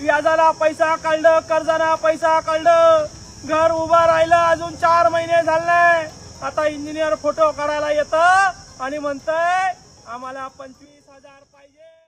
व्याजाला पैसा काढलं कर्जाला पैसा काढलं घर उभं राहिलं अजून चार महिने झाले. आता इंजिनियर फोटो काढायला येतं आणि म्हणतंय आम्हाला पंचवीस हजार पाहिजे.